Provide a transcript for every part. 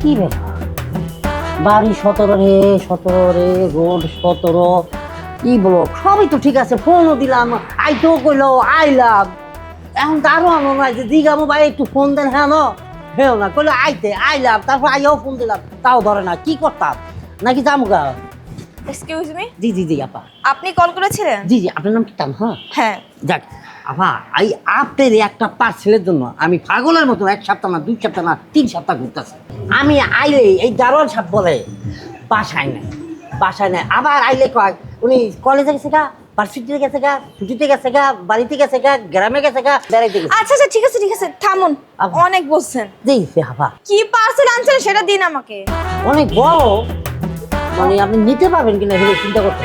কি ব্যাপার বাড়ি সতেরো রে সতেরো রে রোড সতেরো কি ব্লক সবই তো ঠিক আছে ফোনও দিলাম আই আইতেও কইলো আইলাম। এখন তো আরও আনো নাই যে দিঘামো ভাই একটু ফোন দেন হ্যাঁ নো হেও না কইলো আইতে আইলাম তারপর আইয়াও ফোন দিলাম তাও ধরে না কি করতাম? নাকি জামুগা এক্সকিউজ মি জি জি জি আপা। আপনি কল করেছিলেন? জি জি আপনার নাম কি টান হ্যাঁ? হ্যাঁ। যাক আপা এই আপনার একটা পার্সেলের জন্য আমি পাগলের মতো এক সপ্তাহ না দুই সপ্তাহ না তিন সপ্তাহ ঘুরতেছি। আমি আইলে এই দারোয়ান সাহেব বলে বাসায় নাই বাসায় নাই। আবার আইলে কয় উনি কলেজে গেছে গা ভার্সিটিতে গেছে গা ছুটিতে গেছে গা বাড়িতে গেছে গা গ্রামে গেছে গা বেড়াইতে গেছে আচ্ছা আচ্ছা ঠিক আছে ঠিক আছে থামুন। অনেক বলছেন। জি আপা কি পার্সেল আনছেন সেটা দিন আমাকে। অনেক বড়। মানে আপনি নিতে পারবেন কিনা সেটা চিন্তা করতে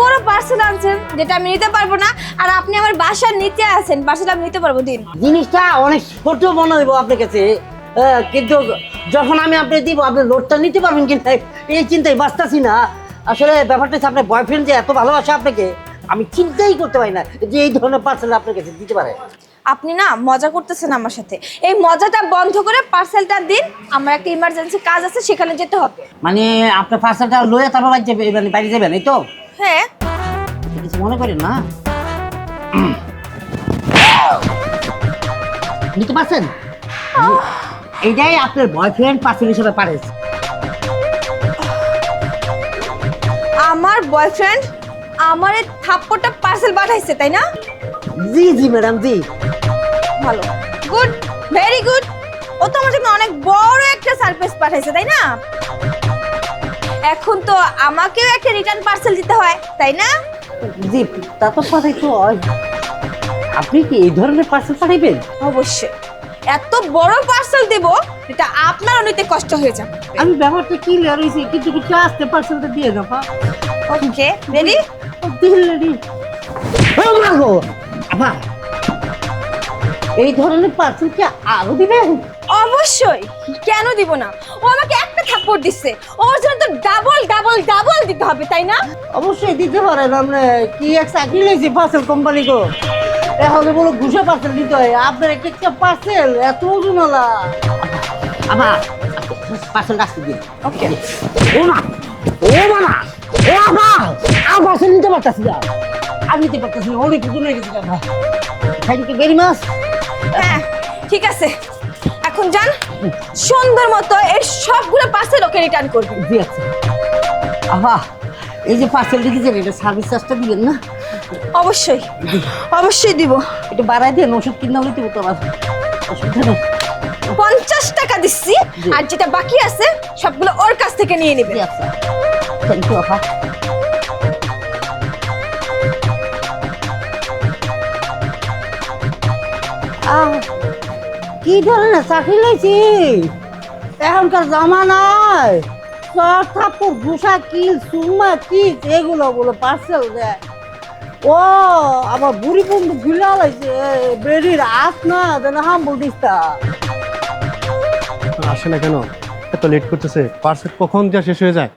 বড় পার্সেল আনছেন যেটা আমি নিতে পারব না। আর আপনি আমার বাসার নিতে আছেন পার্সেল আমি নিতে পারব দিন। জিনিসটা অনেক ছোট মনে হইব আপনার কাছে। কিন্তু যখন আমি আপনি দিব আপনি লোডটা নিতে পারবেন কিনা এই চিন্তায় বাঁচতেছি না। আসলে ব্যাপারটা হচ্ছে আপনার বয়ফ্রেন্ড যে এত ভালোবাসে আপনাকে আমি চিন্তাই করতে পারি না যে এই ধরনের পার্সেল আপনার কাছে দিতে পারে। আপনি না মজা করতেছেন আমার সাথে। এই মজাটা বন্ধ করে পার্সেলটা দিন আমার একটা ইমার্জেন্সি কাজ আছে সেখানে যেতে হবে। মানে আপনার পার্সেলটা লয়ে তারপর মানে বাড়ি যাবেন এই তো? হ্যাঁ। কিছু মনে করেন না পারছেন এইটাই আপনার বয়ফ্রেন্ড পার্সেল হিসেবে পারেছে আমার বয়ফ্রেন্ড আমার এই থাপ্পড়টা পার্সেল পাঠাইছে তাই না? জি জি ম্যাডাম জি। ভালো। গুড ভেরি গুড ও তো আমার জন্য অনেক বড় একটা সারপ্রাইজ পাঠাইছে তাই না? এখন তো আমাকেও একটা রিটার্ন পার্সেল দিতে হয় তাই না? জি তা তো পাঠাই তো হয়। আপনি কি এই ধরনের পার্সেল পাঠাইবেন? অবশ্যই। এত বড় পার্সেল দেব এটা আপনারও নিতে কষ্ট হয়ে যাবে। আমি ব্যাপারটা ক্লিয়ার হয়েছি কিন্তু কিছু আসতে পার্সেলটা দিয়ে দাও পা। ওকে রেডি আবার এই ধরনের পার্সেল কি আরও দিবেন? অবশ্যই। কেন দিব না? ও আমাকে একটা থাপ্পড় দিচ্ছে ওর জন্য তো ডাবল ডাবল ডাবল দিতে হবে তাই না? অবশ্যই দিতে পারেন আপনি কি এক চাকরি লইছি পার্সেল কোম্পানি গো এখন বলো ঘুষা পার্সেল দিতে হয়। আপনার এক একটা পার্সেল এত ওজনওয়ালা। আবার পার্সেল আসতে দিন। ওকে ও মা ও মামা ও আবার আর পার্সেল নিতে পারতাছি না। আমি নিতে পারতাছি না অনেক ওজন হয়ে গেছে থ্যাংক ইউ ভেরি মাচ হ্যাঁ ঠিক আছে। এখন যান সুন্দর মতো এই সবগুলো পার্সেল ওকে রিটার্ন করবেন জি আচ্ছা। আহা এই যে পার্সেল লিখেছেন এটা সার্ভিস চার্জটা দিবেন না? অবশ্যই অবশ্যই দিব। একটু বাড়াই দেন ওষুধ কিনা আমার অসুবিধা নেই পঞ্চাশ টাকা দিচ্ছি আর যেটা বাকি আছে সবগুলো ওর কাছ থেকে নিয়ে নেবে। আচ্ছা। থ্যাংক ইউ আপা আহ, কি ধরনের চাকরি লইছি এখনকার জামানায় সব থাপ্পড় ঘুষা কিল সুমা কি এগুলো বলে পার্সেল দেয়। ও আমার বুড়ি বন্ধু ভুলে লাইছে বেরির আস না যেন হাম বলতিস তা। আসে না কেন? এত লেট করতেছে। পার্সেল কখন যা শেষ হয়ে যায়?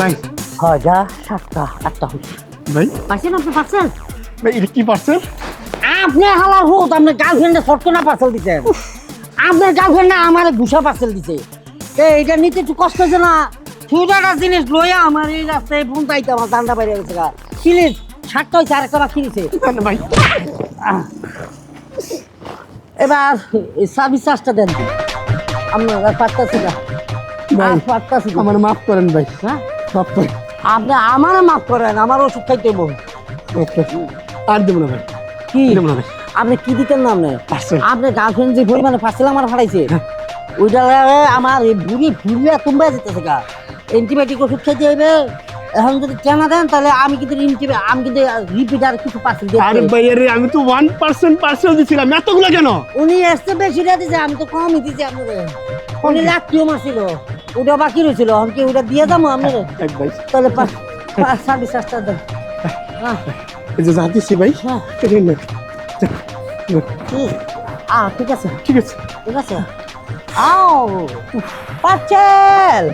ভাই ছয়টা সাতটা আটটা হচ্ছে ভাই পাচ্ছেন আপনি পাচ্ছেন ভাই এটা কি পার্সেল আপনি হালার হোক আপনার গার্লফ্রেন্ডে শর্ট পার্সেল দিচ্ছেন আপনার গার্লফ্রেন্ড না আমার ঘুষা পার্সেল দিছে এটা নিতে একটু কষ্ট হচ্ছে না ছোটাটা জিনিস লইয়া আমার এই রাস্তায় ফোন পাইতে আমার দান্ডা বাইরে গেছে গা প্লিজ ষাটটা হয়েছে আরেকটা বাকি দিছে ভাই এবার সার্ভিস চার্জটা দেন আপনার আর পারতাছি না পারতাছি আমার মাফ করেন ভাই হ্যাঁ মাফ করেন। আপনি আমার মাফ করেন আমার ওষুধ খাইতে হইব। ওকে আর দেবো না ভাই। কি? দেবো না ভাই। আপনি কি দিতেন না আপনি. আপনার গার্লফ্রেন্ড যে পরিমাণে পার্সেল আমার ফাটাইছে ওইটা আমার এই বুড়ি ফুলিয়া তুম্বা যেতেছে গা। অ্যান্টিবায়োটিক ওষুধ খাইতে হইবে। এখন যদি কেনা দেন তাহলে আমি কিন্তু আমি কিন্তু রিপিট আর কিছু পার্সেল আরে দিয়ে ভাই আরে আমি তো ওয়ান পার্সেন্ট পার্সেল দিছিলাম। এতগুলো কেন? উনি এসে বেশি দিয়ে দিছে আমি তো কমই দিছি আপনাদের। উনি কিও মারছিল। ওটা বাকি রয়েছিল এখন কি ওটা দিয়ে যাব আমি? তাহলে সাড়ে চারটা দেন। হ্যাঁ। যা দিচ্ছি ভাই হ্যাঁ? আ ঠিক আছে। ঠিক আছে। ঠিক আছে। আও পার্সেল